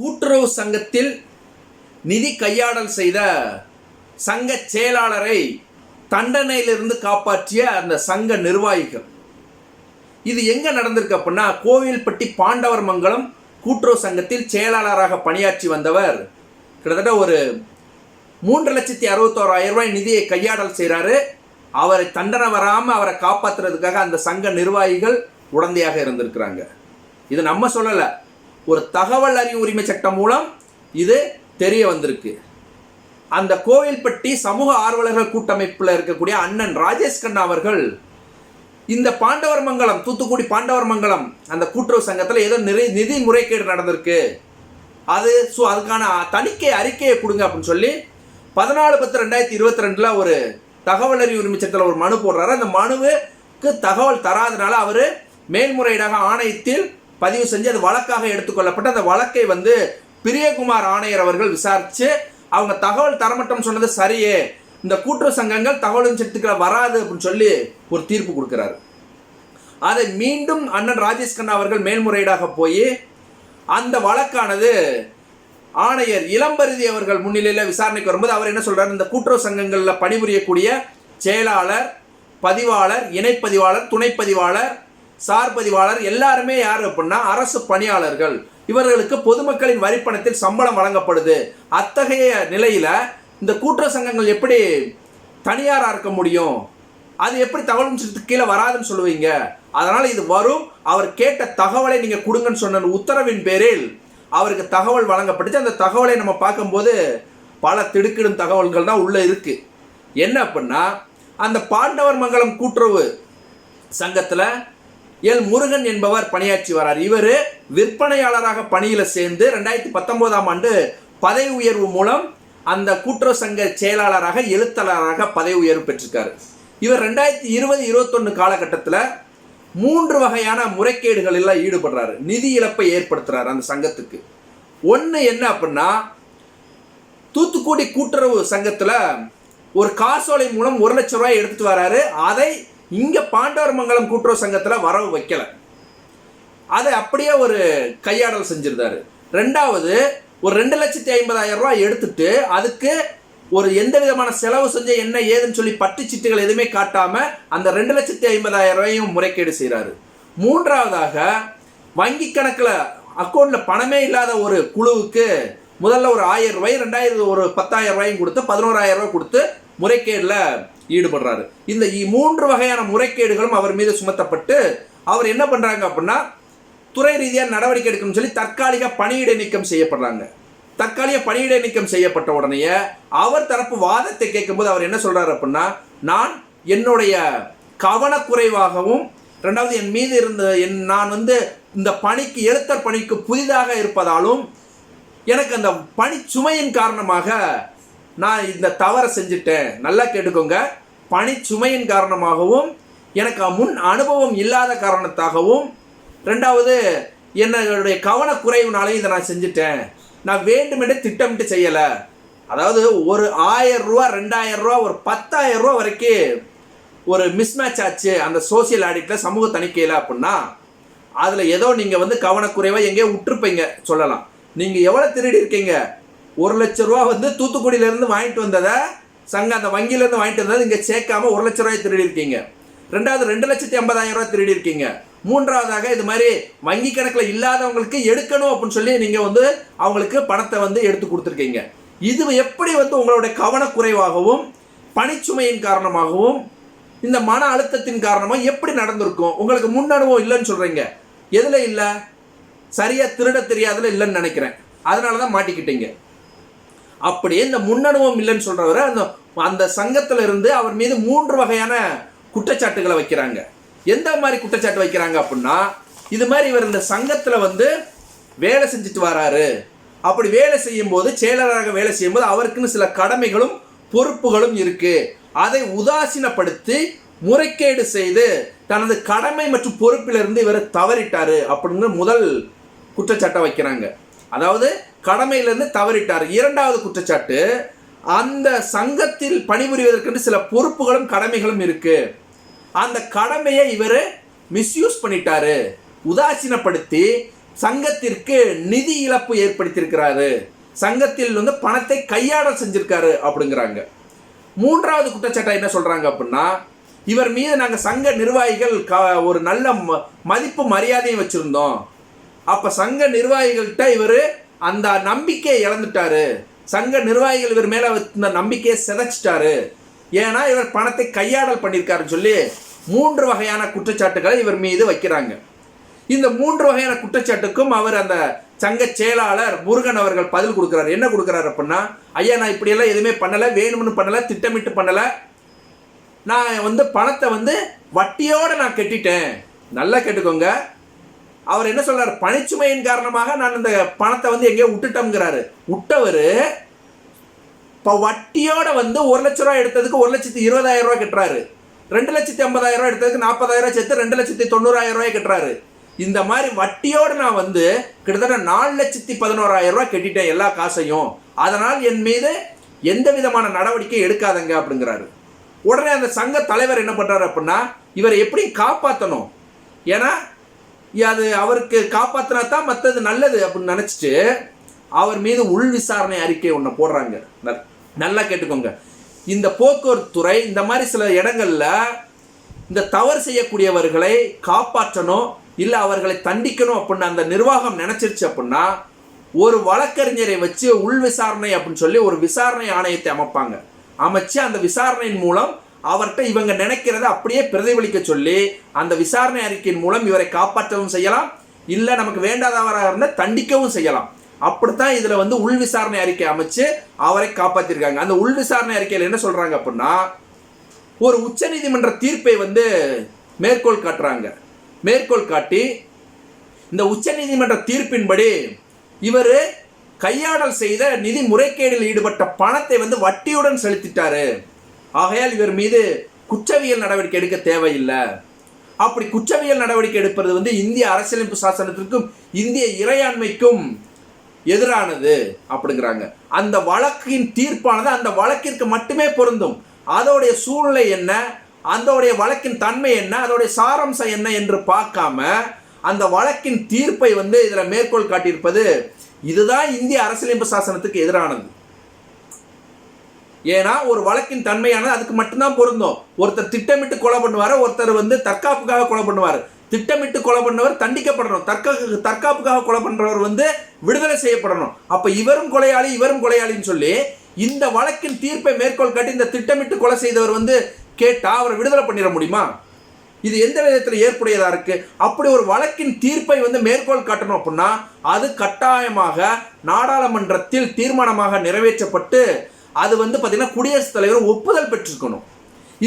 கூட்டுறவு சங்கத்தில் நிதி கையாடல் செய்த சங்க செயலாளரை தண்டனையிலிருந்து காப்பாற்றிய அந்த சங்க நிர்வாகிகள். இது எங்கே நடந்திருக்கு அப்படின்னா கோவில்பட்டி பாண்டவர் மங்கலம் கூட்டுறவு சங்கத்தில் செயலாளராக பணியாற்றி வந்தவர் கிட்டத்தட்ட ஒரு மூன்று லட்சத்தி அறுபத்தோராயிரம் ரூபாய் நிதியை கையாடல் செய்கிறாரு அவரை தண்டனை வராமல் அவரை காப்பாற்றுறதுக்காக அந்த சங்க நிர்வாகிகள் உடந்தையாக இருந்திருக்கிறாங்க. இது நம்ம சொல்லலை. ஒரு தகவல் அறிவு உரிமை சட்டம் மூலம் இது தெரிய வந்திருக்கு. அந்த கோவில்பட்டி சமூக ஆர்வலர்கள் கூட்டமைப்பில் இருக்கக்கூடிய அண்ணன் ராஜேஷ் கண்ணா அவர்கள் இந்த பாண்டவர் மங்கலம் தூத்துக்குடி பாண்டவர் மங்கலம் அந்த கூட்டுறவு சங்கத்தில் ஏதோ நிறை நிதி முறைகேடு நடந்திருக்கு. அது ஸோ அதுக்கான தணிக்கை அறிக்கையை கொடுங்க அப்படின்னு சொல்லி பதினாலு பத்து ரெண்டாயிரத்தி இருபத்தி ரெண்டில் ஒரு தகவல் அறிவு உரிமை சட்டத்தில் ஒரு மனு போடுறாரு. அந்த மனுவுக்கு தகவல் தராதனால அவர் மேல்முறையீடாக ஆணையத்தில் பதிவு செஞ்சு அது வழக்காக எடுத்துக்கொள்ளப்பட்டு அந்த வழக்கை வந்து பிரியகுமார் ஆணையர் அவர்கள் விசாரித்து அவங்க தகவல் தரமட்டம் சொன்னது சரியே இந்த கூட்டுறவு சங்கங்கள் தகவலும் சட்டத்துக்குள்ள வராது அப்படின்னு சொல்லி ஒரு தீர்ப்பு கொடுக்குறாரு. அதை மீண்டும் அண்ணன் ராஜேஷ் கண்ணா அவர்கள் மேல்முறையீடாக போய் அந்த வழக்கானது ஆணையர் இளம்பருதி அவர்கள் முன்னிலையில் விசாரணைக்கு வரும்போது அவர் என்ன சொல்கிறார் இந்த கூட்டுறவு சங்கங்களில் பணிபுரியக்கூடிய செயலாளர் பதிவாளர் இணைப்பதிவாளர் துணைப்பதிவாளர் சார் பதிவாளர் எல்லாருமே யார் அப்படின்னா அரசு பணியாளர்கள். இவர்களுக்கு பொதுமக்களின் வரிப்பணத்தில் சம்பளம் வழங்கப்படுது. அத்தகைய நிலையில் இந்த கூட்டுறவு சங்கங்கள் எப்படி தனியாராக இருக்க முடியும்? அது எப்படி தகவல் சட்டத்துக்கு கீழே வராதுன்னு சொல்லுவீங்க? அதனால் இது வரும். அவர் கேட்ட தகவலை நீங்கள் கொடுங்கன்னு சொன்ன உத்தரவின் பேரில் அவருக்கு தகவல் வழங்கப்பட்டுச்சு. அந்த தகவலை நம்ம பார்க்கும்போது பல திடுக்கிடும் தகவல்கள் தான் உள்ளே இருக்குது என்ன அப்படின்னா அந்த பாண்டவர் மங்கலம் கூட்டுறவு சங்கத்தில் எல் முருகன் என்பவர் பணியாற்றி வரார் இவர் விற்பனையாளராக பணியில் சேர்ந்து ரெண்டாயிரத்தி பத்தொன்பதாம் ஆண்டு பதவி உயர்வு மூலம் அந்த கூட்டுறவு சங்க செயலாளராக எழுத்தாளராக பதவி உயர்வு பெற்றிருக்காரு. இவர் ரெண்டாயிரத்தி இருபது இருபத்தொன்று காலகட்டத்தில் மூன்று வகையான முறைகேடுகளில் ஈடுபடுறாரு. நிதி இழப்பை ஏற்படுத்துறாரு அந்த சங்கத்துக்கு. ஒன்று என்ன அப்படின்னா தூத்துக்குடி கூட்டுறவு சங்கத்தில் ஒரு காசோலை மூலம் ஒரு லட்ச ரூபாய் எடுத்துட்டு வராரு. அதை இங்கே பாண்டவர் மங்கலம் கூட்டுறவு சங்கத்தில் வரவு வைக்கலை. அதை அப்படியே ஒரு கையாடல் செஞ்சிருந்தாரு. ரெண்டாவது ஒரு ரெண்டு லட்சத்தி ஐம்பதாயிரம் ரூபாய் எடுத்துட்டு அதுக்கு ஒரு எந்த விதமான செலவு செஞ்ச என்ன ஏதுன்னு சொல்லி பட்டு சிட்டுகள் எதுவுமே காட்டாம அந்த ரெண்டு லட்சத்தி ஐம்பதாயிரம் ரூபாயும் முறைகேடு செய்கிறாரு மூன்றாவதாக வங்கி கணக்கில் அக்கௌண்ட்டில் பணமே இல்லாத ஒரு குழுவுக்கு முதல்ல ஒரு ஆயிரம் ரூபாய் ரெண்டாயிரம் ஒரு பத்தாயிரம் ரூபாயும் கொடுத்து பதினோராயிரம் ரூபாய் கொடுத்து முறைகேடில் ஈடுபடுறாரு. இந்த மூன்று வகையான முறைகேடுகளும் அவர் மீது சுமத்தப்பட்டு அவர் என்ன பண்ணுறாங்க அப்படின்னா துறை ரீதியாக நடவடிக்கை எடுக்கணும்னு சொல்லி தற்காலிக பணியிடை நீக்கம் செய்யப்படுறாங்க. தற்காலிக பணியிடை நீக்கம் செய்யப்பட்ட உடனேயே அவர் தரப்பு வாதத்தை கேட்கும்போது அவர் என்ன சொல்கிறார் அப்படின்னா நான் என்னுடைய கவனக்குறைவாகவும் ரெண்டாவது என் மீது இருந்த என் நான் வந்து இந்த பணிக்கு எழுத்தர் பணிக்கு புதிதாக இருப்பதாலும் எனக்கு அந்த பணி சுமையின் காரணமாக நான் இந்த தவறை செஞ்சுட்டேன். நல்லா கேட்டுக்கோங்க. பணி சுமையின் காரணமாகவும் எனக்கு முன் அனுபவம் இல்லாத காரணத்தாகவும் ரெண்டாவது என்னுடைய கவனக்குறைவுனாலையும் இதை நான் செஞ்சுட்டேன். நான் வேண்டுமென்றே திட்டமிட்டு செய்யலை. அதாவது ஒரு ஆயிரம் ரூபா ரெண்டாயிரம் ரூபா ஒரு பத்தாயிரம் ரூபா வரைக்கும் ஒரு மிஸ்மேட்ச் ஆச்சு. அந்த சோசியல் ஆடிட்டில் சமூக தணிக்கையில் அப்படின்னா அதில் ஏதோ நீங்கள் வந்து கவனக்குறைவாக எங்கேயோ விட்டுருப்பீங்க. சொல்லலாம். நீங்கள் எவ்வளோ திருடி இருக்கீங்க? ஒரு லட்ச ரூபா வந்து தூத்துக்குடியிலேருந்து வாங்கிட்டு வந்ததை சங்க அந்த வங்கியிலேருந்து வாங்கிட்டு வந்ததை இங்கே சேர்க்காம ஒரு லட்ச ரூபாய் திருடி இருக்கீங்க ரெண்டாவது ரெண்டு லட்சத்தி ஐம்பதாயிரம் ரூபாய் திருடி இருக்கீங்க மூன்றாவதாக இது மாதிரி வங்கி கணக்கில் இல்லாதவங்களுக்கு எடுக்கணும் அப்படின்னு சொல்லி நீங்கள் வந்து அவங்களுக்கு பணத்தை வந்து எடுத்து கொடுத்துருக்கீங்க. இது எப்படி வந்து உங்களுடைய கவனக்குறைவாகவும் பணிச்சுமையின் காரணமாகவும் இந்த மன அழுத்தத்தின் காரணமாக எப்படி நடந்திருக்கும்? உங்களுக்கு முன் அனுபவம் இல்லைன்னு சொல்கிறீங்க எதில் இல்லை? சரியாக திருட தெரியாதில் இல்லைன்னு நினைக்கிறேன். அதனால தான் மாட்டிக்கிட்டீங்க. அப்படியே இந்த முன்னனுபவம் இல்லைன்னு சொல்றவரை அந்த அந்த சங்கத்துல இருந்து அவர் மீது மூன்று வகையான குற்றச்சாட்டுகளை வைக்கிறாங்க. எந்த மாதிரி குற்றச்சாட்டு வைக்கிறாங்க அப்படின்னா இது மாதிரி இவர் இந்த சங்கத்துல வந்து வேலை செஞ்சுட்டு வராரு. அப்படி வேலை செய்யும் போது செயலராக வேலை செய்யும்போது அவருக்குன்னு சில கடமைகளும் பொறுப்புகளும் இருக்கு. அதை உதாசீனப்படுத்தி முறைகேடு செய்து தனது கடமை மற்றும் பொறுப்பிலிருந்து இவர் தவறிட்டாரு அப்படின்னு முதல் குற்றச்சாட்டை வைக்கிறாங்க. அதாவது கடமையிலிருந்து தவறிட்டார். இரண்டாவது குற்றச்சாட்டு அந்த சங்கத்தில் பணிபுரிவதற்கென்று சில பொறுப்புகளும் கடமைகளும் இருக்கு. அந்த கடமையை இவர் மிஸ்யூஸ் பண்ணிட்டாரு. உதாசீனப்படுத்தி சங்கத்திற்கு நிதி இழப்பு ஏற்படுத்தியிருக்கிறாரு. சங்கத்தில் வந்து பணத்தை கையாடல் செஞ்சிருக்காரு அப்படிங்கிறாங்க. மூன்றாவது குற்றச்சாட்டை என்ன சொல்றாங்க அப்படின்னா இவர் மீது நாங்கள் சங்க நிர்வாகிகள் க ஒரு நல்ல ம- மதிப்பு மரியாதையும் வச்சுருந்தோம். அப்போ சங்க நிர்வாகிகள்கிட்ட இவர் அந்த நம்பிக்கையை இழந்துட்டாரு. சங்க நிர்வாகிகள் இவர் மேலே இந்த நம்பிக்கையை சிதைச்சிட்டாரு. ஏன்னா இவர் பணத்தை கையாடல் பண்ணியிருக்காருன்னு சொல்லி மூன்று வகையான குற்றச்சாட்டுகளை இவர் மீது வைக்கிறாங்க. இந்த மூன்று வகையான குற்றச்சாட்டுக்கும் அவர் அந்த சங்க செயலாளர் முருகன் அவர்கள் பதில் கொடுக்குறாரு. என்ன கொடுக்குறாரு அப்படின்னா ஐயா நான் இப்படியெல்லாம் எதுவுமே பண்ணலை வேணும்னு பண்ணலை திட்டமிட்டு பண்ணலை. நான் வந்து பணத்தை வந்து வட்டியோடு நான் கட்டிட்டேன். நல்லா கேட்டுக்கோங்க. அவர் என்ன சொல்றாரு? பணிச்சுமையின் காரணமாக நான் இந்த பணத்தை வந்து எங்கேயோ விட்டுட்டோம்ங்கிறாரு. விட்டவர் இப்போ வட்டியோட வந்து ஒரு லட்ச ரூபா எடுத்ததுக்கு ஒரு லட்சத்தி இருபதாயிரம் ரூபாய் கட்டுறாரு. ரெண்டு லட்சத்தி ஐம்பதாயிரம் ரூபாய் எடுத்ததுக்கு நாற்பதாயிரம் சேர்த்து ரெண்டு லட்சத்தி தொண்ணூறாயிரம் ரூபாய் கட்டுறாரு. இந்த மாதிரி வட்டியோடு நான் வந்து கிட்டத்தட்ட நாலு லட்சத்தி பதினோராயிரம் ரூபாய் கட்டிட்டேன் எல்லா காசையும். அதனால் என் மீது எந்த விதமான நடவடிக்கையும் எடுக்காதங்க அப்படிங்கிறாரு. உடனே அந்த சங்க தலைவர் என்ன பண்ணுறாரு அப்படின்னா இவரை எப்படி காப்பாற்றணும் ஏன்னா அது அவருக்கு காப்பாற்றினா தான் மற்றது நல்லது அப்படின்னு நினச்சிட்டு அவர் மீது உள் விசாரணை அறிக்கை ஒன்று போடுறாங்க. நல்லா கேட்டுக்கோங்க. இந்த போக்குவரத்து துறை இந்த மாதிரி சில இடங்களில் இந்த தவறு செய்யக்கூடியவர்களை காப்பாற்றணும் இல்லை அவர்களை தண்டிக்கணும் அப்படின்னு அந்த நிர்வாகம் நினச்சிருச்சு அப்படின்னா ஒரு வழக்கறிஞரை வச்சு உள் விசாரணை அப்படின்னு சொல்லி ஒரு விசாரணை ஆணையத்தை அமைப்பாங்க. அமைச்சு அந்த விசாரணையின் மூலம் அவர்கிட்ட இவங்க நினைக்கிறத அப்படியே பிரதிபலிக்க சொல்லி அந்த விசாரணை அறிக்கையின் மூலம் இவரை காப்பாற்றவும் செய்யலாம். இல்லை நமக்கு வேண்டாதவராக இருந்தால் தண்டிக்கவும் செய்யலாம். அப்படித்தான் இதில் வந்து உள் விசாரணை அறிக்கை அமைச்சு அவரை காப்பாற்றிருக்காங்க அந்த உள் விசாரணை அறிக்கையில் என்ன சொல்கிறாங்க அப்படின்னா ஒரு உச்சநீதிமன்ற தீர்ப்பை வந்து மேற்கோள் காட்டுறாங்க. மேற்கோள் காட்டி இந்த உச்சநீதிமன்ற தீர்ப்பின்படி இவர் கையாடல் செய்த நிதி முறைகேடில் ஈடுபட்ட பணத்தை வந்து வட்டியுடன் செலுத்திட்டாரு. ஆகையால் இவர் மீது குற்றவியல் நடவடிக்கை எடுக்க தேவையில்லை. அப்படி குற்றவியல் நடவடிக்கை எடுப்பது வந்து இந்திய அரசியலமைப்பு சாசனத்திற்கும் இந்திய இறையாண்மைக்கும் எதிரானது அப்படிங்கிறாங்க. அந்த வழக்கின் தீர்ப்பானது அந்த வழக்கிற்கு மட்டுமே பொருந்தும். அதோடைய சூழ்நிலை என்ன? அதோடைய வழக்கின் தன்மை என்ன? அதோடைய சாரம்சம் என்ன என்று பார்க்காம அந்த வழக்கின் தீர்ப்பை வந்து இதில் மேற்கோள் காட்டியிருப்பது இதுதான் இந்திய அரசியலமைப்பு சாசனத்துக்கு எதிரானது. ஏன்னா ஒரு வழக்கின் தன்மையானது அதுக்கு மட்டும்தான் பொருந்தும். ஒருத்தர் திட்டமிட்டு கொலை பண்ணுவார் ஒருத்தர் வந்து தற்காப்புக்காக கொலை பண்ணுவார். திட்டமிட்டு கொலை பண்ணவர் தண்டிக்கப்படணும். தற்கா தற்காப்புக்காக கொலை பண்ணுறவர் வந்து விடுதலை செய்யப்படணும். அப்போ இவரும் கொலையாளி இவரும் கொலையாளின்னு சொல்லி இந்த வழக்கின் தீர்ப்பை மேற்கோள் காட்டி இந்த திட்டமிட்டு கொலை செய்தவர் வந்து கேட்டால் அவரை விடுதலை பண்ணிட முடியுமா? இது எந்த விதத்தில் ஏற்புடையதாக இருக்குது அப்படி ஒரு வழக்கின் தீர்ப்பை வந்து மேற்கோள் காட்டணும் அப்படின்னா அது கட்டாயமாக நாடாளுமன்றத்தில் தீர்மானமாக நிறைவேற்றப்பட்டு அது வந்து பார்த்தீங்கன்னா குடியரசுத் தலைவர் ஒப்புதல் பெற்றிருக்கணும்.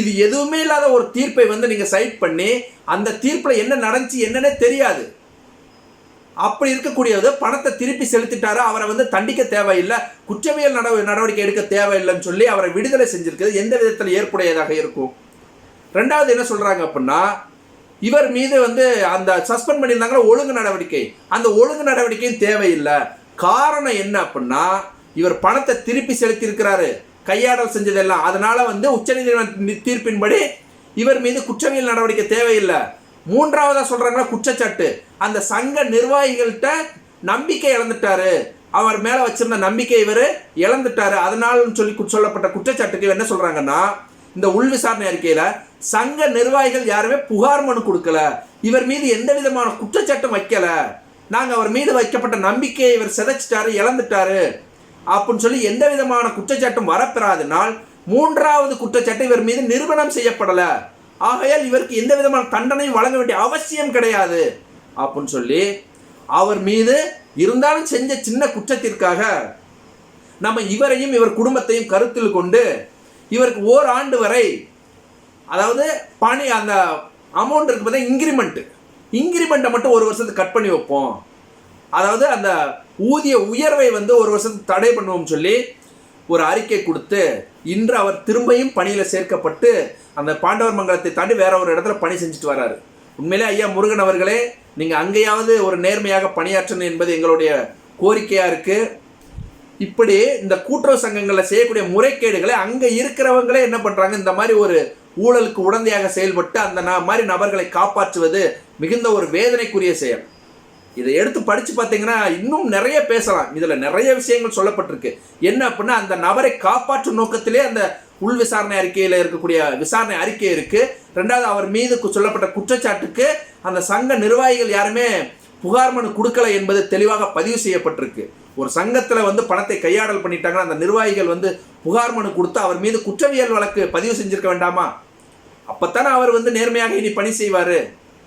இது எதுவுமே இல்லாத ஒரு தீர்ப்பை வந்து நீங்கள் சைட் பண்ணி அந்த தீர்ப்பில் என்ன நடந்துச்சு என்னன்னே தெரியாது. அப்படி இருக்கக்கூடியது பணத்தை திருப்பி செலுத்திட்டாரு அவரை வந்து தண்டிக்க தேவையில்லை குற்றவியல் நடவ நடவடிக்கை எடுக்க தேவையில்லைன்னு சொல்லி அவரை விடுதலை செஞ்சிருக்கிறது எந்த விதத்தில் ஏற்புடையதாக இருக்கும். ரெண்டாவது என்ன சொல்கிறாங்க அப்படின்னா இவர் மீது வந்து அந்த சஸ்பெண்ட் பண்ணியிருந்தாங்களா ஒழுங்கு நடவடிக்கை. அந்த ஒழுங்கு நடவடிக்கையும் தேவையில்லை. காரணம் என்ன அப்படின்னா இவர் பணத்தை திருப்பி செலுத்தியிருக்கிறாரு. கையாடல் செஞ்சதெல்லாம். அதனால வந்து உச்சநீதிமன்ற தீர்ப்பின்படி இவர் மீது குற்றவியல் நடவடிக்கை தேவையில்லை. மூன்றாவதா சொல்றாங்களா? குற்றச்சாட்டு. அந்த சங்க நிர்வாகிகள்கிட்ட நம்பிக்கை இழந்துட்டாரு. அவர் மேல வச்சிருந்த நம்பிக்கை இவர் இழந்துட்டாரு. அதனால சொல்லி சொல்லப்பட்ட குற்றச்சாட்டுக்கு என்ன சொல்றாங்கன்னா இந்த உள் விசாரணை அறிக்கையில சங்க நிர்வாகிகள் யாருமே புகார் மனு கொடுக்கல. இவர் மீது எந்த விதமான குற்றச்சாட்டும் வைக்கல. நாங்க அவர் மீது வைக்கப்பட்ட நம்பிக்கையை இவர் சிதைச்சிட்டாரு இழந்துட்டாரு. அப்படின்னு சொல்லி எந்த விதமான குற்றச்சாட்டும் வரப்பெறாதனால் மூன்றாவது குற்றச்சாட்டு இவர் மீது நிறுவனம் செய்யப்படலை. ஆகையால் இவருக்கு எந்த விதமான தண்டனையும் வழங்க வேண்டிய அவசியம் கிடையாது. அப்படின்னு சொல்லி அவர் மீது இருந்தாலும் செஞ்ச சின்ன குற்றத்திற்காக நம்ம இவரையும் இவர் குடும்பத்தையும் கருத்தில் கொண்டு இவருக்கு ஓராண்டு வரை அதாவது பணி அந்த அமௌண்ட் இருக்கு பார்த்தா இன்க்ரிமெண்ட்டு இன்க்ரிமெண்ட்டை மட்டும் ஒரு வருஷத்துக்கு கட் பண்ணி வைப்போம். அதாவது அந்த ஊதிய உயர்வை வந்து ஒரு வருஷத்துக்கு தடை பண்ணுவோம் சொல்லி ஒரு அறிக்கை கொடுத்து இன்று அவர் திரும்பியும் பணியில் சேர்க்கப்பட்டு அந்த பாண்டவர் மங்கலத்தை தாண்டி வேற ஒரு இடத்துல பணி செஞ்சுட்டு வராரு. உண்மையிலே ஐயா முருகன் அவர்களே நீங்கள் அங்கேயாவது ஒரு நேர்மையாக பணியாற்றணும் என்பது எங்களுடைய கோரிக்கையாக இருக்குது இப்படி இந்த கூட்டுறவு சங்கங்களில் செய்யக்கூடிய முறைகேடுகளை அங்கே இருக்கிறவங்களே என்ன பண்ணுறாங்க இந்த மாதிரி ஒரு ஊழலுக்கு உடந்தையாக செயல்பட்டு அந்த ந- மாதிரி நபர்களை காப்பாற்றுவது மிகுந்த ஒரு வேதனைக்குரிய செயல். இதை எடுத்து படித்து பார்த்தீங்கன்னா இன்னும் நிறைய பேசலாம். இதில் நிறைய விஷயங்கள் சொல்லப்பட்டிருக்கு. என்ன அப்படின்னா அந்த நபரை காப்பாற்றும் நோக்கத்திலே அந்த உள் விசாரணை அறிக்கையில் இருக்கக்கூடிய விசாரணை அறிக்கை இருக்குது ரெண்டாவது அவர் மீது சொல்லப்பட்ட குற்றச்சாட்டுக்கு அந்த சங்க நிர்வாகிகள் யாருமே புகார் மனு கொடுக்கல என்பது தெளிவாக பதிவு செய்யப்பட்டிருக்கு. ஒரு சங்கத்தில் வந்து பணத்தை கையாடல் பண்ணிட்டாங்கன்னா அந்த நிர்வாகிகள் வந்து புகார் மனு கொடுத்து அவர் மீது குற்றவியல் வழக்கு பதிவு செஞ்சிருக்க வேண்டாமா? அப்போத்தானே அவர் வந்து நேர்மையாக இனி பணி செய்வார்?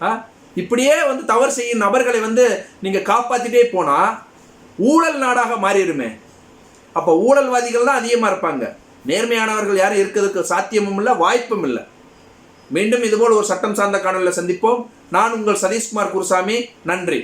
ஆ? இப்படியே வந்து தவறு செய்யும் நபர்களை வந்து நீங்கள் காப்பாற்றிட்டே போனால் ஊழல் நாடாக மாறிடுமே. அப்போ ஊழல்வாதிகள் தான் அதிகமாக இருப்பாங்க. நேர்மையானவர்கள் யாரும் இருக்கிறதுக்கு சாத்தியமும் இல்லை வாய்ப்பும் இல்லை. மீண்டும் இதுபோல் ஒரு சட்டம் சார்ந்த காணொலியில் சந்திப்போம். நான் உங்கள் சதீஷ்குமார் குருசாமி. நன்றி.